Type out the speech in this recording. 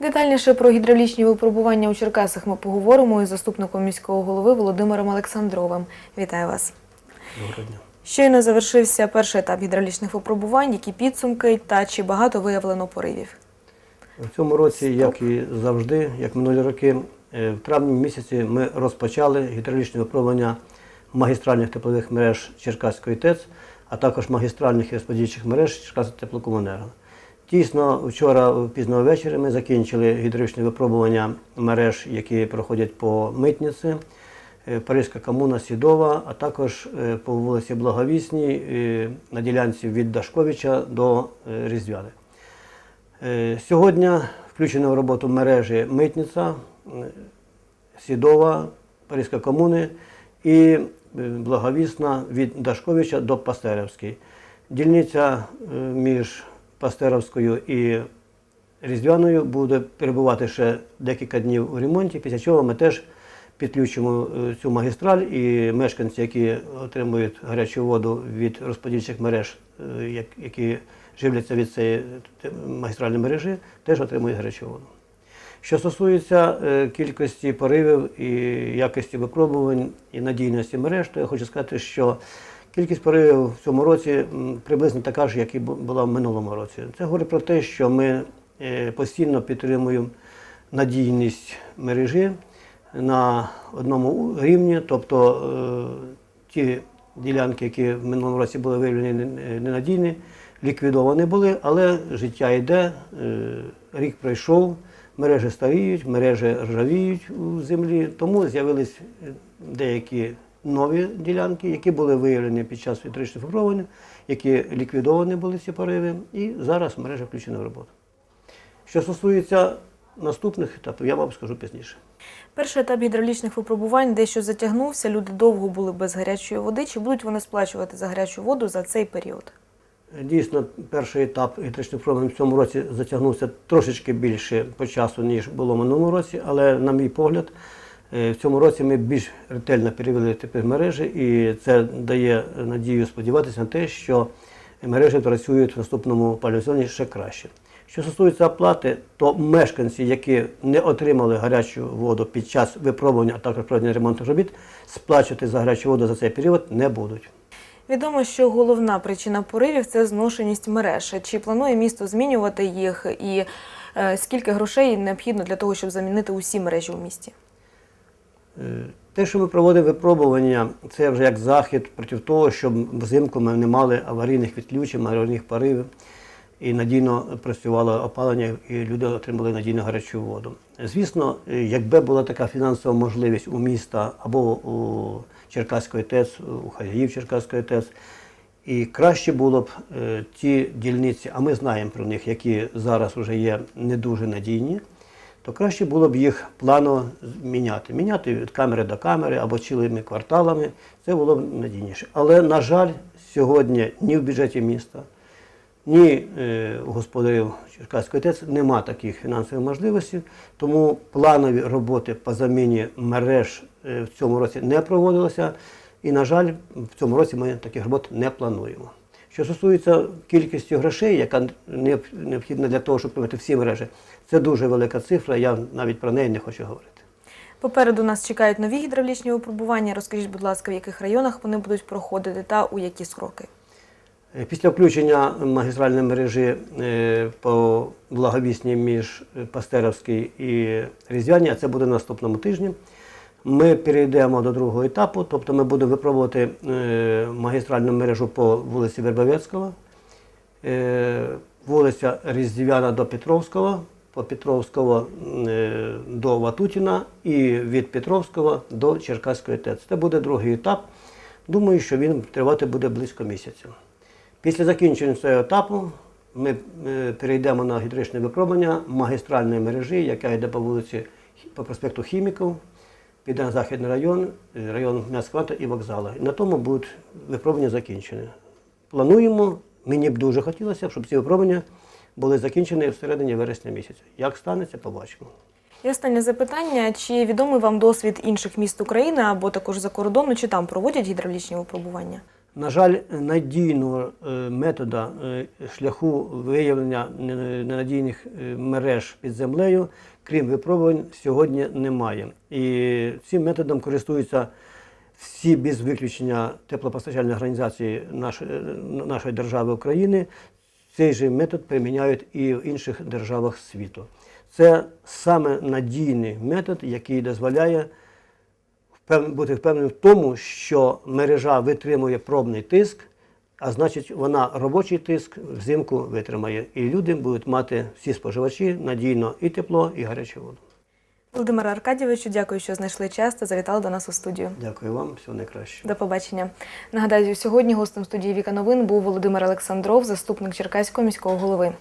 Детальніше про гідравлічні випробування у Черкасах ми поговоримо із заступником міського голови Володимиром Олександровим. Вітаю вас. Доброго дня. Щойно завершився перший етап гідравлічних випробувань, які підсумки та чи багато виявлено поривів. В цьому році, як і завжди, як минулі роки, е, в травні місяці ми розпочали гідравлічне випробування магістральних теплових мереж Черкаської ТЕЦ, а також магістральних і розподільчих мереж Черкаської теплокомунерго. Дійсно, вчора пізно ввечері ми закінчили гідравлічне випробування мереж, які проходять по митниці, е, Паризька комуна Сідова, а також е, по вулиці Благовісній е, на ділянці від Дашковича до Різдвяни. Сьогодні включено в роботу мережі Митниця, Сідова, Паризька комуни і Благовісна від Дашковича до Пастерівської. Дільниця між Пастерівською і Різдвяною буде перебувати ще декілька днів у ремонті, після чого ми теж підключимо е, цю магістраль і мешканці, які отримують гарячу воду від розподільчих мереж, е, які живляться від цієї е, магістральної мережі, теж отримують гарячу воду. Що стосується кількості поривів і якості випробувань і надійності мереж, то я хочу сказати, що кількість поривів в цьому році приблизно така ж, як і була в минулому році. Це говорить про те, що ми е, постійно підтримуємо надійність мережі на одному рівні, тобто е, ті ділянки, які в минулому році були виявлені ненадійні, ліквідовані були, але життя йде, е, рік пройшов, мережі старіють, мережі ржавіють у землі, тому з'явились деякі нові ділянки, які були виявлені під час вітричних випробувань, які ліквідовані були ці пориви, і зараз мережа включена в роботу. Що стосується наступних етапів, я вам скажу пізніше. Перший етап гідравлічних випробувань дещо затягнувся. Люди довго були без гарячої води. Чи будуть вони сплачувати за гарячу воду за цей період? Дійсно, перший етап електричних випробувань в цьому році затягнувся трошечки більше по часу, ніж було в минулому році, але, на мій погляд, в цьому році ми більш ретельно перевели тепер мережі, і це дає надію сподіватися на те, що мережі працюють в наступному сезоні ще краще. Що стосується оплати, то мешканці, які не отримали гарячу воду під час випробування, а також проведення ремонтних робіт, сплачувати за гарячу воду за цей період не будуть. Відомо, що головна причина поривів це зношеність мереж. Чи планує місто змінювати їх, і е, скільки грошей необхідно для того, щоб замінити усі мережі у місті? Те, що ми проводимо випробування, це вже як захід проти того, щоб взимку ми не мали аварійних відключень, аварійних поривів і надійно працювало опалення, і люди отримали надійну гарячу воду. Звісно, якби була така фінансова можливість у міста або у Черкаської ТЕЦ, у хазяїв Черкаської ТЕЦ, і краще було б е, ті дільниці, а ми знаємо про них, які зараз вже є не дуже надійні, то краще було б їх планово міняти. Міняти від камери до камери або цілими кварталами. Це було б надійніше. Але, на жаль, сьогодні ні в бюджеті міста, ні е, у господарів Черкаської ТЕЦ нема таких фінансових можливостей, тому планові роботи по заміні мереж е, в цьому році не проводилися. І, на жаль, в цьому році ми таких робот не плануємо. Що стосується кількості грошей, яка необхідна для того, щоб помити всі мережі, це дуже велика цифра, я навіть про неї не хочу говорити. Попереду нас чекають нові гідравлічні випробування. Розкажіть, будь ласка, в яких районах вони будуть проходити та у які сроки? Е, Після включення магістральної мережі е, по благовісній між Пастеровській і Різдвяні, а це буде наступному тижні. Ми перейдемо до другого етапу, тобто ми будемо випробувати е, магістральну мережу по вулиці Вербовецького, е, вулиця Різдвяна до Петровського, по Петровського е, до Ватутіна і від Петровського до Черкаської ТЕЦ. Це буде другий етап. Думаю, що він тривати буде близько місяця. Після закінчення цього етапу ми перейдемо на гідричне випробування магістральної мережі, яка йде по вулиці по проспекту Хіміків, піде Західний район, е, район М'ясквата і вокзала. І на тому будуть випробування закінчені. Плануємо, мені б дуже хотілося, щоб ці випробування були закінчені всередині вересня місяця. Як станеться, побачимо. І останнє запитання: чи відомий вам досвід інших міст України або також за кордону, чи там проводять гідравлічні випробування? На жаль, надійного е, метода е, шляху виявлення ненадійних е, мереж під землею, крім випробувань, сьогодні немає. І цим методом користуються всі без виключення теплопостачальні організації нашої, держави України. Цей же метод приміняють і в інших державах світу. Це саме надійний метод, який дозволяє бути впевненим в тому, що мережа витримує пробний тиск, а значить, вона робочий тиск взимку витримає. І люди будуть мати всі споживачі надійно і тепло, і гарячу воду. Володимире Аркадійовичу, дякую, що знайшли час та завітали до нас у студію. Дякую вам, всього найкращого. До побачення. Нагадаю, сьогодні гостем студії Віка Новин був Володимир Олександров, заступник Черкаського міського голови.